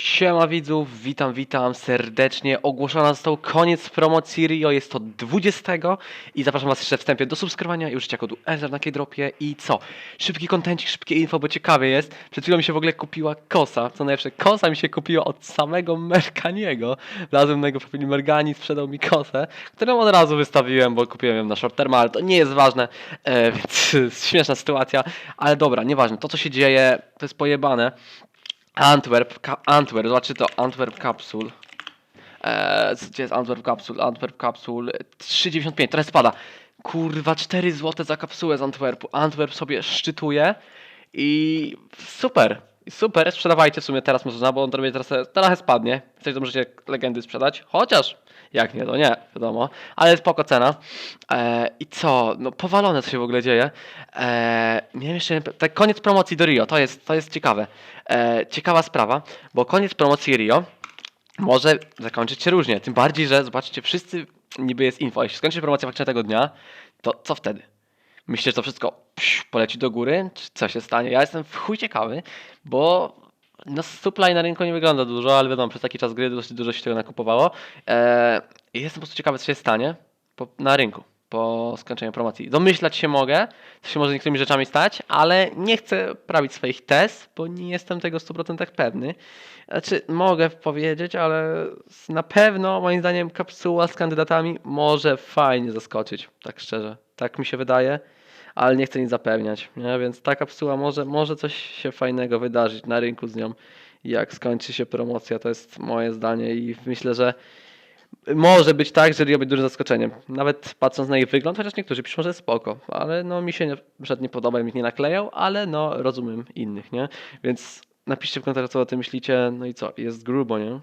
Siema widzów, witam, witam serdecznie. Ogłoszony został koniec promocji Rio, jest to 20 i zapraszam was jeszcze wstępnie do subskrybowania i użycia kodu EZER na Keydropie i co? Szybki kontencik, szybkie info, bo ciekawie jest. Przed chwilą mi się w ogóle kupiła kosa, co najlepsze, kosa mi się kupiła od samego Merganiego. Wlazłem na jego profil Mergani, sprzedał mi kosę, którą od razu wystawiłem, bo kupiłem ją na short term, ale to nie jest ważne, e, więc śmieszna sytuacja, ale dobra, nieważne, to co się dzieje, to jest pojebane. Antwerp, Antwerp, zobaczcie to, Antwerp Capsule. Eee, gdzie jest Antwerp Capsule? Antwerp Capsule 3,95, teraz spada. Kurwa, 4 zł za kapsułę z Antwerpu. Antwerp sobie szczytuje i super. Super, sprzedawajcie w sumie teraz można, bo on trochę teraz trochę spadnie. Chcecie to możecie legendy sprzedać, chociaż jak nie, to nie, wiadomo, ale spoko cena. Eee, I co? No powalone co się w ogóle dzieje. Eee, miałem jeszcze tak koniec promocji do Rio, to jest, to jest ciekawe. Eee, ciekawa sprawa, bo koniec promocji Rio może zakończyć się różnie. Tym bardziej, że zobaczcie, wszyscy niby jest info. Jeśli skończy się promocja faktycznie tego dnia, to co wtedy? Myślicie, że to wszystko poleci do góry? Czy co się stanie? Ja jestem w chuj ciekawy, bo no supply na rynku nie wygląda dużo, ale wiadomo, przez taki czas gry dosyć dużo się tego nakupowało. Eee, jestem po prostu ciekawy, co się stanie po, na rynku po skończeniu promocji. Domyślać się mogę, co się może niektórymi rzeczami stać, ale nie chcę prawić swoich test, bo nie jestem tego w 100% pewny. Znaczy, mogę powiedzieć, ale na pewno moim zdaniem kapsuła z kandydatami może fajnie zaskoczyć, tak szczerze. Tak mi się wydaje, ale nie chcę nic zapewniać, nie? więc ta kapsuła może, może coś się fajnego wydarzyć na rynku z nią, jak skończy się promocja, to jest moje zdanie i myślę, że może być tak, że Rio będzie dużym zaskoczeniem. Nawet patrząc na ich wygląd, chociaż niektórzy piszą, że spoko, ale no mi się nie, nie podoba mi nie naklejał, ale no rozumiem innych, nie? Więc napiszcie w komentarzach, co o tym myślicie, no i co, jest grubo, nie?